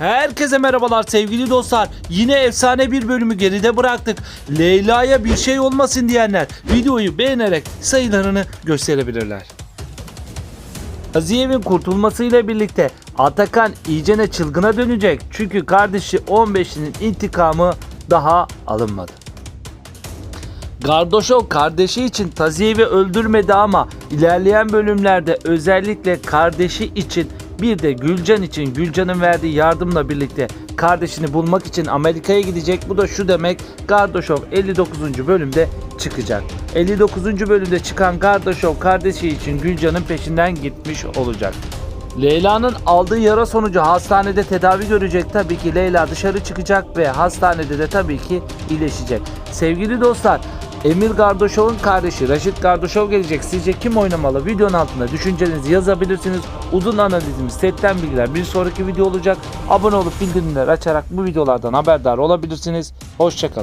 Herkese merhabalar sevgili dostlar. Yine efsane bir bölümü geride bıraktık. Leyla'ya bir şey olmasın diyenler videoyu beğenerek sayılarını gösterebilirler. Aziyev'in kurtulmasıyla birlikte Atakan iyicene çılgına dönecek. Çünkü kardeşi 15'inin intikamı daha alınmadı. Gardoşov kardeşi için Taziyev'i öldürmedi ama ilerleyen bölümlerde özellikle kardeşi için bir de Gülcan için Gülcan'ın verdiği yardımla birlikte kardeşini bulmak için Amerika'ya gidecek. Bu da şu demek Gardoşov 59. bölümde çıkacak. 59. bölümde çıkan Gardoşov kardeşi için Gülcan'ın peşinden gitmiş olacak. Leyla'nın aldığı yara sonucu hastanede tedavi görecek tabii ki Leyla dışarı çıkacak ve hastanede de tabii ki iyileşecek. Sevgili dostlar Emir Gardoşov'un kardeşi Raşit Gardoşov gelecek. Sizce kim oynamalı? Videonun altında düşüncelerinizi yazabilirsiniz. Uzun analizimiz, setten bilgiler bir sonraki video olacak. Abone olup bildirimleri açarak bu videolardan haberdar olabilirsiniz. Hoşçakalın.